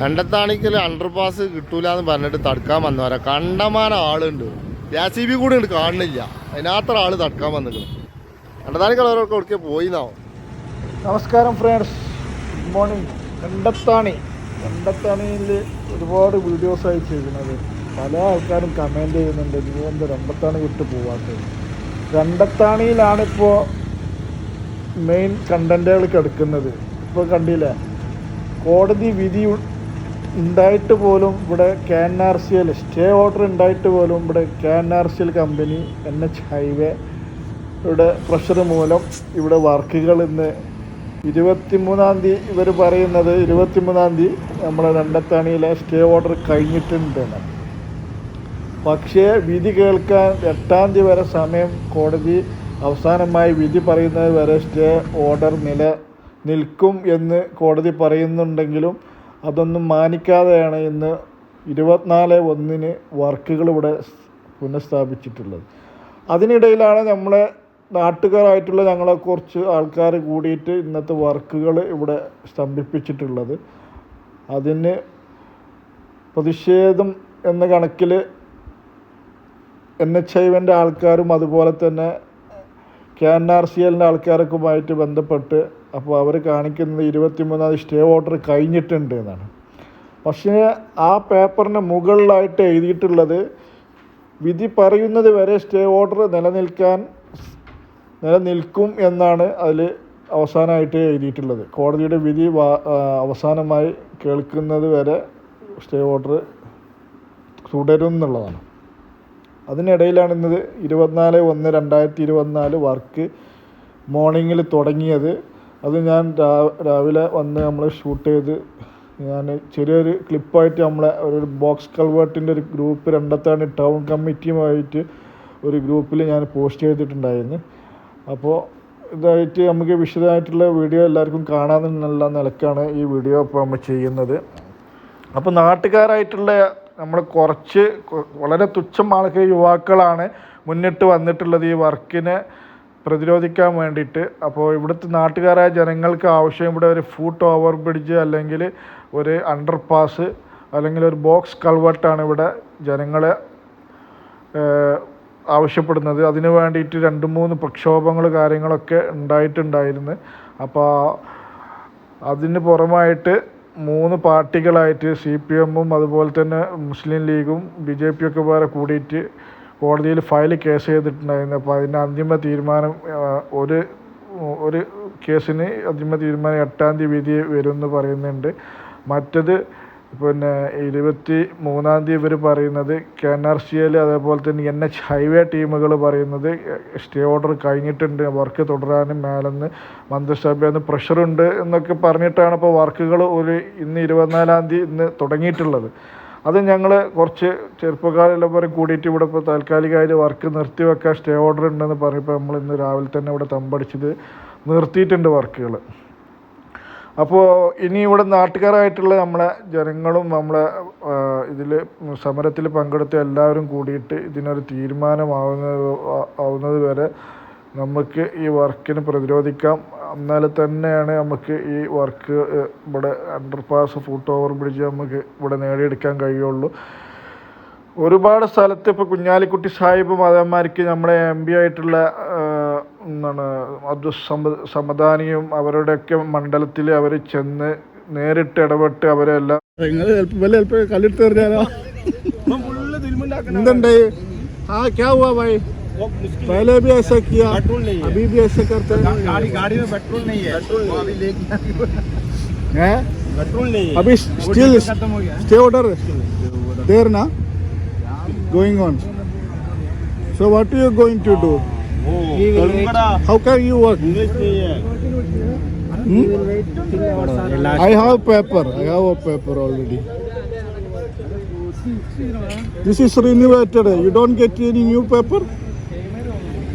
രണ്ടത്താണിക്കൽ underpass കിട്ടൂല എന്ന് പറഞ്ഞിട്ട് തടുക്കാൻ വന്നവരാ. കണ്ടമാന ആളുണ്ട്. ജെ സി ബി കൂടി ഉണ്ട് കാണുന്നില്ല. അതിനകത്ര ആൾ തടുക്കാൻ വന്നിട്ടുണ്ട് രണ്ടത്താണിക്കൽ അവരൊക്കെ ഒടുക്കെ പോയിന്നാവും? നമസ്കാരം ഫ്രണ്ട്സ് ഗുഡ് മോർണിംഗ് കണ്ടത്താണി കണ്ടത്താണിയിൽ ഒരുപാട് വീഡിയോസായി ചെയ്യുന്നത് പല ആൾക്കാരും കമന്റ് ചെയ്യുന്നുണ്ട്. നീ എന്ത് രണ്ടത്താണി വിട്ട് പോവാത്തത്? രണ്ടത്താണിയിലാണിപ്പോൾ മെയിൻ കണ്ടന്റുകൾ കിടക്കുന്നത്. ഇപ്പോൾ കണ്ടില്ലേ? കോടതി വിധി ഉണ്ടായിട്ട് പോലും ഇവിടെ K N R C L stay order ഉണ്ടായിട്ട് പോലും ഇവിടെ K N R C L company N H highway ഇവിടെ പ്രഷർ മൂലം ഇവിടെ വർക്കുകൾ ഇന്ന് ഇരുപത്തിമൂന്നാം തീയതി ഇവർ പറയുന്നത് ഇരുപത്തിമൂന്നാം തീയതി നമ്മുടെ രണ്ടത്താണിയിലെ സ്റ്റേ ഓർഡർ കഴിഞ്ഞിട്ടുണ്ടെന്ന് പക്ഷേ വിധി കേൾക്കാൻ എട്ടാം തീയതി വരെ സമയം കോടതി അവസാനമായി വിധി പറയുന്നത് വരെ സ്റ്റേ ഓർഡർ നില നിൽക്കും എന്ന് കോടതി പറയുന്നുണ്ടെങ്കിലും അതൊന്നും മാനിക്കാതെയാണ് ഇന്ന് ഇരുപത്തിനാല് ഒന്നിന് വർക്കുകൾ ഇവിടെ പുനഃസ്ഥാപിച്ചിട്ടുള്ളത്. അതിനിടയിലാണ് നമ്മളെ നാട്ടുകാരായിട്ടുള്ള ഞങ്ങളെ കുറച്ച് ആൾക്കാർ കൂടിയിട്ട് ഇന്നത്തെ വർക്കുകൾ ഇവിടെ സ്തംഭിപ്പിച്ചിട്ടുള്ളത്. അതിന് പ്രതിഷേധം എന്ന കണക്കിൽ എൻ എച്ച് ഐവന്റെ ആൾക്കാരും അതുപോലെ തന്നെ കെ എൻ ആർ സി എല്ലിന്റെ ആൾക്കാരൊക്കെയുമായിട്ട് ബന്ധപ്പെട്ട് അപ്പോൾ അവർ കാണിക്കുന്നത് ഇരുപത്തിമൂന്നാം സ്റ്റേ ഓർഡർ കഴിഞ്ഞിട്ടുണ്ട് എന്നാണ്. പക്ഷേ ആ പേപ്പറിന് മുകളിലായിട്ട് എഴുതിയിട്ടുള്ളത് വിധി പറയുന്നത് വരെ സ്റ്റേ ഓർഡർ നിലനിൽക്കാൻ നിലനിൽക്കും എന്നാണ് അതിൽ അവസാനമായിട്ട് എഴുതിയിട്ടുള്ളത്. കോടതിയുടെ വിധി അവസാനമായി കേൾക്കുന്നത് വരെ സ്റ്റേ ഓർഡർ തുടരും എന്നുള്ളതാണ് അതിനിടയിലാണ് ഇന്നത് ഇരുപത്തിനാല് ഒന്ന് രണ്ടായിരത്തി ഇരുപത്തിനാല് വർക്ക് മോർണിംഗിൽ തുടങ്ങിയത്. അത് ഞാൻ രാവിലെ വന്ന് നമ്മൾ ഷൂട്ട് ചെയ്ത് ഞാൻ ചെറിയൊരു ക്ലിപ്പായിട്ട് നമ്മളെ ഒരു ബോക്സ് കൾവേർട്ടിന്റെ ഒരു ഗ്രൂപ്പ് രണ്ടത്താണ് ടൗൺ കമ്മിറ്റിയുമായിട്ട് ഒരു ഗ്രൂപ്പിൽ ഞാൻ പോസ്റ്റ് ചെയ്തിട്ടുണ്ടായിരുന്നു. അപ്പോൾ ഇതായിട്ട് നമുക്ക് വിശദമായിട്ടുള്ള വീഡിയോ എല്ലാവർക്കും കാണാമെന്നുള്ള നിലക്കാണ് ഈ വീഡിയോ ഇപ്പോൾ നമ്മൾ ചെയ്യുന്നത്. അപ്പോൾ നാട്ടുകാരായിട്ടുള്ള നമ്മൾ കുറച്ച് വളരെ തുച്ഛം ആൾക്കാർ യുവാക്കളാണ് മുന്നിട്ട് വന്നിട്ടുള്ളത് ഈ വർക്കിനെ പ്രതിരോധിക്കാൻ വേണ്ടിയിട്ട്. അപ്പോൾ ഇവിടുത്തെ നാട്ടുകാരായ ജനങ്ങൾക്ക് ആവശ്യം ഇവിടെ ഒരു ഫൂട്ട് ഓവർ ബ്രിഡ്ജ് അല്ലെങ്കിൽ ഒരു അണ്ടർ പാസ് അല്ലെങ്കിൽ ഒരു ബോക്സ് കൾവർട്ടാണ് ഇവിടെ ജനങ്ങളെ ആവശ്യപ്പെടുന്നത്. അതിന് വേണ്ടിയിട്ട് രണ്ട് മൂന്ന് പ്രക്ഷോഭങ്ങൾ കാര്യങ്ങളൊക്കെ ഉണ്ടായിട്ടുണ്ടായിരുന്നു. അപ്പോൾ അതിന് പുറമായിട്ട് മൂന്ന് പാർട്ടികളായിട്ട് സി പി എമ്മും അതുപോലെ തന്നെ മുസ്ലിം ലീഗും ബി ജെ പി ഒക്കെ വേറെ കൂടിയിട്ട് കോടതിയിൽ ഫയൽ കേസ് ചെയ്തിട്ടുണ്ടായിരുന്നു. അപ്പോൾ അതിന്റെ അന്തിമ തീരുമാനം ഒരു ഒരു കേസിന് അന്തിമ തീരുമാനം എട്ടാം തീയതി വിധി വരുമെന്ന് പറയുന്നുണ്ട്. മറ്റത് പിന്നെ ഇരുപത്തി മൂന്നാം തീയതി ഇവർ പറയുന്നത് K N R C L അതേപോലെ തന്നെ എൻ എച്ച് ഹൈവേ ടീമുകൾ പറയുന്നത് സ്റ്റേ ഓർഡർ കഴിഞ്ഞിട്ടുണ്ട് വർക്ക് തുടരാനും മേലെന്ന് മന്ത്രിസഭയിൽ നിന്ന് പ്രഷറുണ്ട് എന്നൊക്കെ പറഞ്ഞിട്ടാണ് ഇപ്പോൾ വർക്കുകൾ ഒരു ഇന്ന് ഇരുപത്തിനാലാം തീയതി ഇന്ന് തുടങ്ങിയിട്ടുള്ളത്. അത് ഞങ്ങൾ കുറച്ച് ചെറുപ്പക്കാരെല്ലാം പറയും കൂടിയിട്ട് ഇവിടെ ഇപ്പോൾ താൽക്കാലികമായിട്ട് വർക്ക് നിർത്തി നിർത്തിവെക്കാൻ സ്റ്റേ ഓർഡർ ഉണ്ടെന്ന് പറഞ്ഞപ്പോൾ നമ്മൾ ഇന്ന് രാവിലെ തന്നെ ഇവിടെ തമ്പടിച്ചത് നിർത്തിയിട്ടുണ്ട് വർക്കുകൾ അപ്പോൾ ഇനി ഇവിടെ നാട്ടുകാരായിട്ടുള്ള നമ്മളെ ജനങ്ങളും നമ്മളെ ഇതിൽ സമരത്തിൽ പങ്കെടുത്ത എല്ലാവരും കൂടിയിട്ട് ഇതിനൊരു തീരുമാനമാവുന്നത് ആവുന്നത് വരെ നമുക്ക് ഈ വർക്കിന് പ്രതിരോധിക്കാം. എന്നാൽ തന്നെയാണ് നമുക്ക് ഈ വർക്ക് ഇവിടെ അണ്ടർപാസ് ഫൂട്ട് ഓവർ ബ്രിഡ്ജ് നമുക്ക് ഇവിടെ നേടിയെടുക്കാൻ കഴിയുള്ളൂ. ഒരുപാട് സ്ഥലത്ത് ഇപ്പോൾ കുഞ്ഞാലിക്കുട്ടി സാഹിബ് മതന്മാർക്ക് നമ്മുടെ എം പി ആയിട്ടുള്ള എന്താണ് അബ്ദുൽ സമ സമദാനിയും അവരുടെയൊക്കെ മണ്ഡലത്തിൽ അവർ ചെന്ന് നേരിട്ട് ഇടപെട്ട് അവരെല്ലാം നിങ്ങൾ എറിഞ്ഞാലോ എന്തുണ്ട്? ആ ക്യാ पहले भी ऐसा किया पेट्रोल नहीं है। अभी भी ऐसे करते हैं। गाड़ी गाड़ी में पेट्रोल नहीं है। पेट्रोल तो अभी लेके है। पेट्रोल नहीं है। अभी स्टिल खत्म हो गया। स्टे ऑर्डर देर ना? Going on so what are you going to do how can you work I have paper I have a paper already This is renovated. You don't get any new paper?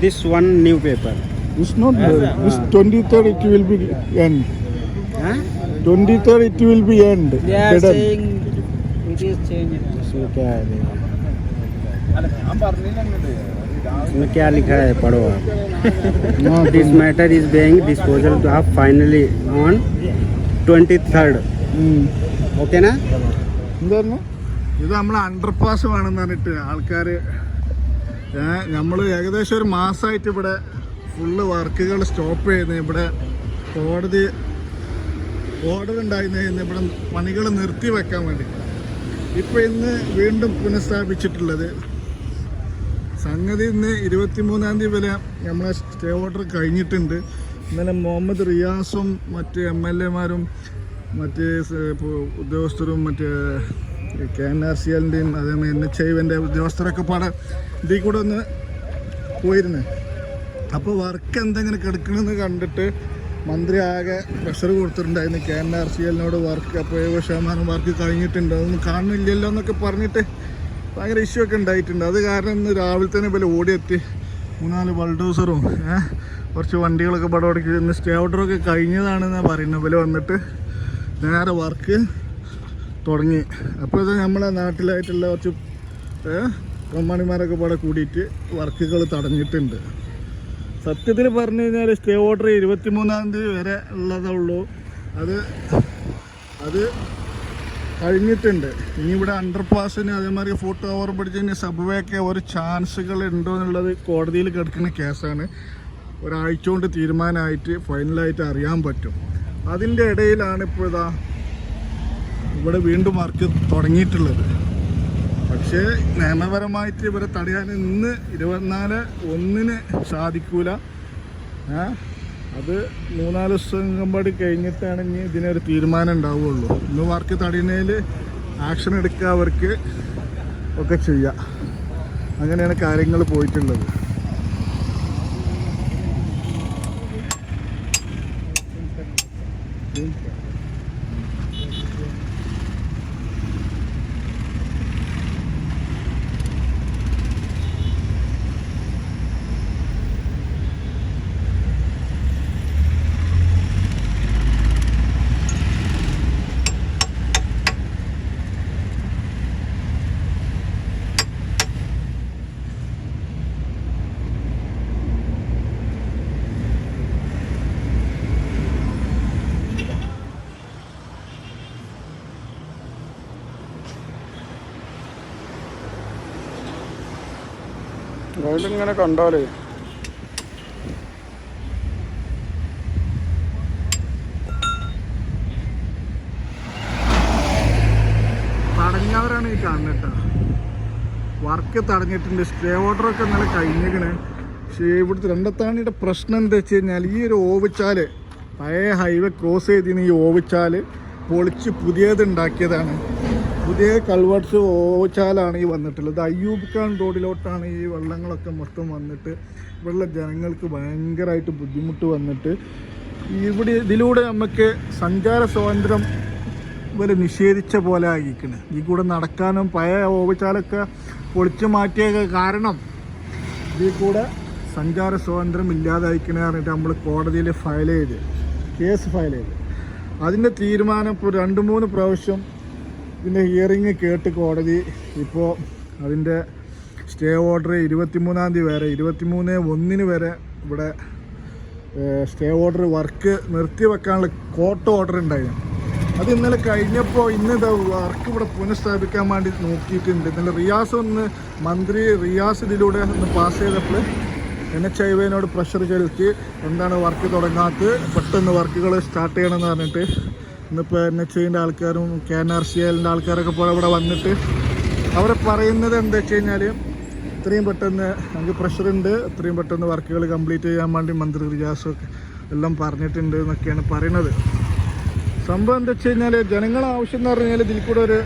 this one new paper. it's not uh, this 23rd it will be end Huh? 23rd it will be end They are Dead end. saying it is changed. इसमें क्या है देखो। अरे हम പറഞ്ഞില്ല അങ്ങോട്ട് इसमें क्या लिखा है पढ़ो आप No, this matter is being disposal of finally on 23rd ഓക്കേനാ എന്തായിരുന്നു ഇത് നമ്മൾ അണ്ടർ പാസ് വേണമെന്ന് പറഞ്ഞിട്ട് ആൾക്കാർ നമ്മൾ ഏകദേശം ഒരു മാസമായിട്ട് ഇവിടെ ഫുള്ള് വർക്കുകൾ സ്റ്റോപ്പ് ചെയ്യുന്നത് ഇവിടെ കോടതി ഓർഡർ ഉണ്ടായിരുന്ന ഇവിടെ പണികൾ നിർത്തി വെക്കാൻ വേണ്ടി. ഇപ്പോൾ ഇന്ന് വീണ്ടും പുനഃസ്ഥാപിച്ചിട്ടുള്ളത്. സംഗതി ഇന്ന് ഇരുപത്തി മൂന്നാം തീയതി വരെ നമ്മളെ സ്റ്റേ ഓർഡർ കഴിഞ്ഞിട്ടുണ്ട്. ഇന്നലെ മുഹമ്മദ് റിയാസും മറ്റ് എം എൽ എമാരും മറ്റ് ഉദ്യോഗസ്ഥരും മറ്റ് കെ എൻ ആർ സി എല്ലിന്റെയും അതേമാതിരി എൻ എച്ച് ഐവിന്റെ ഉദ്യോഗസ്ഥരൊക്കെ പാടെ ഇതിൽ കൂടെ ഒന്ന് പോയിരുന്നു. അപ്പോൾ വർക്ക് എന്തെങ്കിലും കിടക്കണമെന്ന് കണ്ടിട്ട് മന്ത്രി ആകെ പ്രഷർ കൊടുത്തിട്ടുണ്ടായിരുന്നു. കെ എൻ ആർ സി എല്ലിനോട് വർക്ക് അപ്പോൾ ഏഴ് ശതമാനം വർക്ക് കഴിഞ്ഞിട്ടുണ്ട്. അതൊന്നും കാണുന്നില്ലല്ലോ എന്നൊക്കെ പറഞ്ഞിട്ട് ഭയങ്കര ഇഷ്യൂ ഒക്കെ ഉണ്ടായിട്ടുണ്ട്. അത് കാരണം ഇന്ന് രാവിലെ തന്നെ ഇവർ ഓടിയെത്തി. മൂന്നാൽ ബൾഡോസറും കുറച്ച് വണ്ടികളൊക്കെ പടം ഇന്ന് സ്റ്റേ ഓർഡറൊക്കെ കഴിഞ്ഞതാണെന്നാണ് പറയുന്നത്. ഇവർ വന്നിട്ട് നേരെ വർക്ക് തുടങ്ങി. അപ്പോൾ ഇത് നമ്മളെ നാട്ടിലായിട്ടുള്ള കുറച്ച് കമ്പാണിമാരൊക്കെ പാടെ കൂടിയിട്ട് വർക്കുകൾ തടഞ്ഞിട്ടുണ്ട്. സത്യത്തിൽ പറഞ്ഞു കഴിഞ്ഞാൽ സ്റ്റേ ഓർഡർ ഇരുപത്തി മൂന്നാം തീയതി വരെ ഉള്ളതേ ഉള്ളൂ. അത് അത് കഴിഞ്ഞിട്ടുണ്ട്. ഇനി ഇവിടെ അണ്ടർ പാസിന് അതേമാതിരി ഫോട്ടോ ഓവർ ബ്രിഡ്ജിന് സബ്വേക്ക് ഒരു ചാൻസുകൾ ഉണ്ടോ എന്നുള്ളത് കോടതിയിൽ കിടക്കുന്ന കേസാണ്. ഒരാഴ്ച കൊണ്ട് തീരുമാനമായിട്ട് ഫൈനലായിട്ട് അറിയാൻ പറ്റും. അതിന്റെ ഇടയിലാണ് ഇപ്പോൾ ഇതാ ഇവിടെ വീണ്ടും വർക്ക് തുടങ്ങിയിട്ടുള്ളത്. പക്ഷേ നിയമപരമായിട്ട് ഇവരെ തടയാൻ ഇന്ന് ഇരുപത്തിനാല് ഒന്നിന് സാധിക്കൂല. അത് മൂന്നാൽ കമ്പാടി കഴിഞ്ഞിട്ടാണ് ഇനി ഇതിനൊരു തീരുമാനം ഉണ്ടാവുകയുള്ളൂ ഇന്ന് വർക്ക് തടയുന്നതിൽ ആക്ഷൻ എടുക്കുക അവർക്ക് ഒക്കെ ചെയ്യാം. അങ്ങനെയാണ് കാര്യങ്ങൾ പോയിട്ടുള്ളത്. ഇങ്ങനെ കണ്ടാലേ. തടഞ്ഞവരാണ് ഈ കാണുന്നത് വർക്ക് തടഞ്ഞിട്ടുണ്ട്. സ്റ്റേ ഓർഡറൊക്കെ ഇന്നലെ കഴിഞ്ഞേക്കണേ പക്ഷേ ഇവിടുത്തെ രണ്ടത്താണിയുടെ പ്രശ്നം എന്താ വെച്ച് കഴിഞ്ഞാൽ ഈ ഒരു ഓവിച്ചാൽ പഴയ ഹൈവേ ക്രോസ് ചെയ്തിന് ഈ ഓവിച്ചാൽ പൊളിച്ച് പുതിയത് ഉണ്ടാക്കിയതാണ്. പുതിയ കൾവർട്സ് ഓച്ചാലാണ് ഈ വന്നിട്ടുള്ളത്. അയ്യൂബ് ഖാൻ റോഡിലോട്ടാണ് ഈ വെള്ളങ്ങളൊക്കെ മൊത്തം വന്നിട്ട് ഇവിടെയുള്ള ജനങ്ങൾക്ക് ഭയങ്കരമായിട്ട് ബുദ്ധിമുട്ട് വന്നിട്ട് ഇവിടെ ഇതിലൂടെ നമുക്ക് സഞ്ചാര സ്വാതന്ത്ര്യം ഇവർ നിഷേധിച്ച പോലെ ആയിരിക്കണ്. ഈ കൂടെ നടക്കാനും പഴയ ഓവച്ചാലൊക്കെ പൊളിച്ചു മാറ്റിയ കാരണം ഇതിൽ കൂടെ സഞ്ചാര സ്വാതന്ത്ര്യം ഇല്ലാതായിക്കണ പറഞ്ഞിട്ട് നമ്മൾ കോടതിയിൽ ഫയൽ ചെയ്ത് കേസ് ഫയൽ ചെയ്ത്. അതിന്റെ തീരുമാനം ഇപ്പോൾ രണ്ട് മൂന്ന് പ്രാവശ്യം ഇതിന്റെ ഹിയറിങ് കേട്ട് കോടതി ഇപ്പോൾ അതിന്റെ സ്റ്റേ ഓർഡർ ഇരുപത്തിമൂന്നാം തീയതി വരെ ഇരുപത്തിമൂന്ന് ഒന്നിന് വരെ ഇവിടെ സ്റ്റേ ഓർഡർ വർക്ക് നിർത്തി വെക്കാനുള്ള കോർട്ട് ഓർഡർ ഉണ്ടായിരുന്നു അത് ഇന്നലെ കഴിഞ്ഞപ്പോൾ ഇന്ന് വർക്ക് ഇവിടെ പുനഃസ്ഥാപിക്കാൻ വേണ്ടി നോക്കിയിട്ടുണ്ട്. ഇന്നലെ റിയാസ് ഒന്ന് മന്ത്രി റിയാസ് ഇതിലൂടെ ഒന്ന് പാസ് ചെയ്തപ്പോൾ എൻ എച്ച് ഹൈവേനോട് പ്രഷർ ചെലുത്തി. എന്താണ് വർക്ക് തുടങ്ങാത്ത പെട്ടെന്ന് വർക്കുകൾ സ്റ്റാർട്ട് ചെയ്യണമെന്ന് പറഞ്ഞിട്ട് ഇന്നിപ്പോൾ എൻ എച്ച് ഐന്റെ ആൾക്കാരും കെ എൻ ആർ സി എല്ലിന്റെ ആൾക്കാരൊക്കെ പോലെ ഇവിടെ വന്നിട്ട് അവർ പറയുന്നത് എന്താ വെച്ച് കഴിഞ്ഞാൽ ഇത്രയും പെട്ടെന്ന് നമുക്ക് പ്രഷറുണ്ട് ഇത്രയും പെട്ടെന്ന് വർക്കുകൾ കംപ്ലീറ്റ് ചെയ്യാൻ വേണ്ടി മന്ത്രി റിയാസും ഒക്കെ എല്ലാം പറഞ്ഞിട്ടുണ്ട് എന്നൊക്കെയാണ് പറയുന്നത്. സംഭവം എന്താ വെച്ച് കഴിഞ്ഞാൽ ജനങ്ങളെ ആവശ്യം എന്ന് പറഞ്ഞാൽ ഇതിൽ കൂടെ ഒരു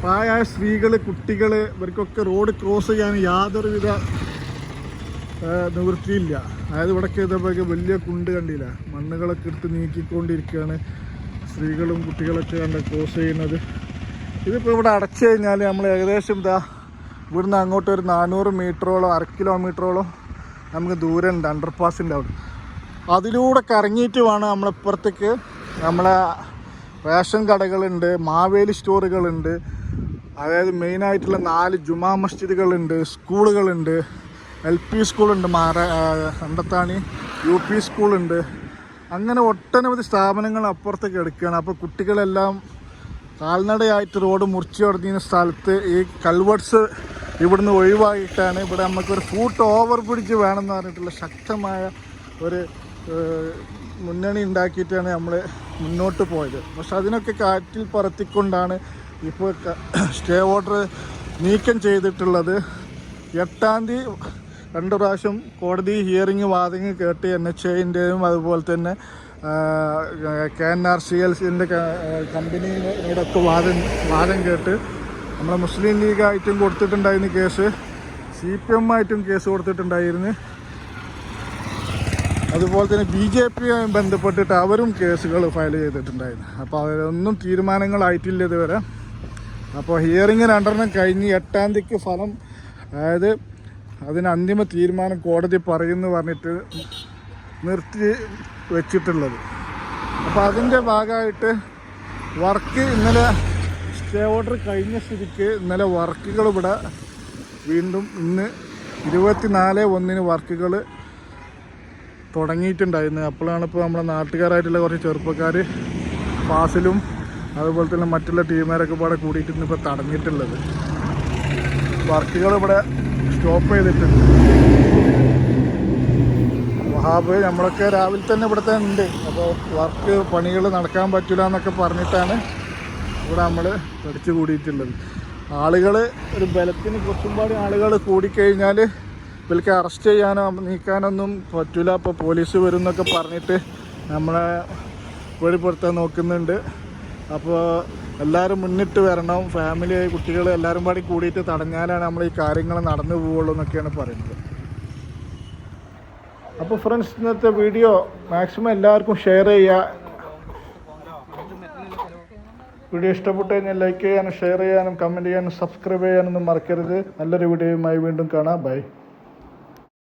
പ്രായമായ സ്ത്രീകൾ കുട്ടികൾ ഇവർക്കൊക്കെ റോഡ് ക്രോസ് ചെയ്യാൻ യാതൊരുവിധ നിവൃത്തിയില്ല. അതായത് ഇവിടൊക്കെ ഇതേപോലെ വലിയ കുണ്ട് കണ്ടില്ല. മണ്ണുകളൊക്കെ എടുത്ത് നീക്കിക്കൊണ്ടിരിക്കുകയാണ്. സ്ത്രീകളും കുട്ടികളൊക്കെ കണ്ട് ക്രോസ് ചെയ്യുന്നത്. ഇതിപ്പോൾ ഇവിടെ അടച്ചു കഴിഞ്ഞാൽ നമ്മൾ ഏകദേശം ഇതാ ഇവിടുന്ന് അങ്ങോട്ട് ഒരു നാനൂറ് മീറ്ററോളം അര കിലോമീറ്ററോളം നമുക്ക് ദൂരം ഉണ്ട് അണ്ടർ പാസിന്റെ അവിടെ. അതിലൂടെ കറങ്ങിയിട്ട് വേണം നമ്മളിപ്പുറത്തേക്ക് നമ്മളെ റേഷൻ കടകളുണ്ട് മാവേലി സ്റ്റോറുകളുണ്ട്. അതായത് മെയിനായിട്ടുള്ള നാല് ജുമാ മസ്ജിദുകളുണ്ട് സ്കൂളുകളുണ്ട്. എൽ പി സ്കൂളുണ്ട് മാറ കണ്ടത്താണി യു പി സ്കൂളുണ്ട്. അങ്ങനെ ഒട്ടനവധി സ്ഥാപനങ്ങൾ അപ്പുറത്തേക്ക് എടുക്കുകയാണ്. അപ്പോൾ കുട്ടികളെല്ലാം കാൽനടയായിട്ട് റോഡ് മുറിച്ചു തുടങ്ങിയ സ്ഥലത്ത് ഈ കൾവേർട്സ് ഇവിടുന്ന് ഒഴിവായിട്ടാണ് ഇവിടെ നമുക്കൊരു ഫൂട്ട് ഓവർ ബ്രിഡ്ജ് വേണമെന്ന് പറഞ്ഞിട്ടുള്ള ശക്തമായ ഒരു മുന്നണി ഉണ്ടാക്കിയിട്ടാണ് നമ്മൾ മുന്നോട്ട് പോയത്. പക്ഷെ അതിനൊക്കെ കാറ്റിൽ പറത്തിക്കൊണ്ടാണ് ഇപ്പോൾ സ്റ്റേ ഓർഡർ നീക്കം ചെയ്തിട്ടുള്ളത്. എട്ടാം തീയതി രണ്ട് പ്രാവശ്യം കോടതി ഹിയറിംഗ് വാദങ്ങൾ കേട്ട് എൻ എച്ച് ഐന്റെയും അതുപോലെ തന്നെ K N R C L സിന്റെ കമ്പനിയുടെയൊക്കെ വാദം വാദം കേട്ട് നമ്മളെ മുസ്ലിം ലീഗായിട്ടും കൊടുത്തിട്ടുണ്ടായിരുന്നു കേസ്. സി പി എം ആയിട്ടും കേസ് കൊടുത്തിട്ടുണ്ടായിരുന്നു. അതുപോലെ തന്നെ ബി ജെ പിയുമായി ബന്ധപ്പെട്ടിട്ട് അവരും കേസുകൾ ഫയൽ ചെയ്തിട്ടുണ്ടായിരുന്നു. അപ്പോൾ അതൊന്നും തീരുമാനങ്ങളായിട്ടില്ല ഇതുവരെ. അപ്പോൾ ഹിയറിങ് രണ്ടെണ്ണം കഴിഞ്ഞ് എട്ടാം തീയതിക്ക് ഫലം അതായത് അതിന് അന്തിമ തീരുമാനം കോടതി പറയുന്നു പറഞ്ഞിട്ട് നിർത്തി വെച്ചിട്ടുള്ളത്. അപ്പോൾ അതിന്റെ ഭാഗമായിട്ട് വർക്ക് ഇന്നലെ സ്റ്റേ ഓർഡർ കഴിഞ്ഞ സ്ഥിതിക്ക് ഇന്നലെ വർക്കുകൾ ഇവിടെ വീണ്ടും ഇന്ന് ഇരുപത്തിനാല് ഒന്നിന് വർക്കുകൾ തുടങ്ങിയിട്ടുണ്ടായിരുന്നു. അപ്പോഴാണ് ഇപ്പോൾ നമ്മുടെ നാട്ടുകാരായിട്ടുള്ള കുറച്ച് ചെറുപ്പക്കാർ പാസിലും അതുപോലെ തന്നെ മറ്റുള്ള ടീമുകാരൊക്കെ ഇവിടെ കൂടിയിട്ട് ഇന്നിപ്പോൾ തടഞ്ഞിട്ടുള്ളത്. വർക്കുകൾ ഇവിടെ സ്റ്റോപ്പ് ചെയ്തിട്ടുണ്ട്. വഹാബ് നമ്മളൊക്കെ രാവിലെ തന്നെ ഇവിടെ തന്നെ ഉണ്ട്. അപ്പോൾ വർക്ക് പണികൾ നടക്കാൻ പറ്റില്ല എന്നൊക്കെ പറഞ്ഞിട്ടാണ് ഇവിടെ നമ്മൾ പഠിച്ചു കൂടിയിട്ടുള്ളത്. ആളുകൾ ഒരു ബലത്തിന് കുറച്ചുംപാടി ആളുകൾ കൂടിക്കഴിഞ്ഞാൽ ഇവർക്ക് അറസ്റ്റ് ചെയ്യാനോ നീക്കാനൊന്നും പറ്റില്ല അപ്പോൾ പോലീസ് വരും എന്നൊക്കെ പറഞ്ഞിട്ട് നമ്മളെ പേടിപ്പെടുത്താൻ നോക്കുന്നുണ്ട്. അപ്പോൾ എല്ലാവരും മുന്നിട്ട് വരണം. ഫാമിലി കുട്ടികൾ എല്ലാവരും പാടി കൂടിയിട്ട് തടഞ്ഞാലാണ് നമ്മൾ ഈ കാര്യങ്ങൾ നടന്നു പോവുള്ളൂ എന്നൊക്കെയാണ് പറയുന്നത്. അപ്പോൾ ഫ്രണ്ട്സ് ഇന്നത്തെ വീഡിയോ മാക്സിമം എല്ലാവർക്കും ഷെയർ ചെയ്യുക വീഡിയോ ഇഷ്ടപ്പെട്ടു കഴിഞ്ഞാൽ ലൈക്ക് ചെയ്യാനും ഷെയർ ചെയ്യാനും കമന്റ് ചെയ്യാനും സബ്സ്ക്രൈബ് ചെയ്യാനൊന്നും മറക്കരുത്. നല്ലൊരു വീഡിയോയുമായി വീണ്ടും കാണാം. ബൈ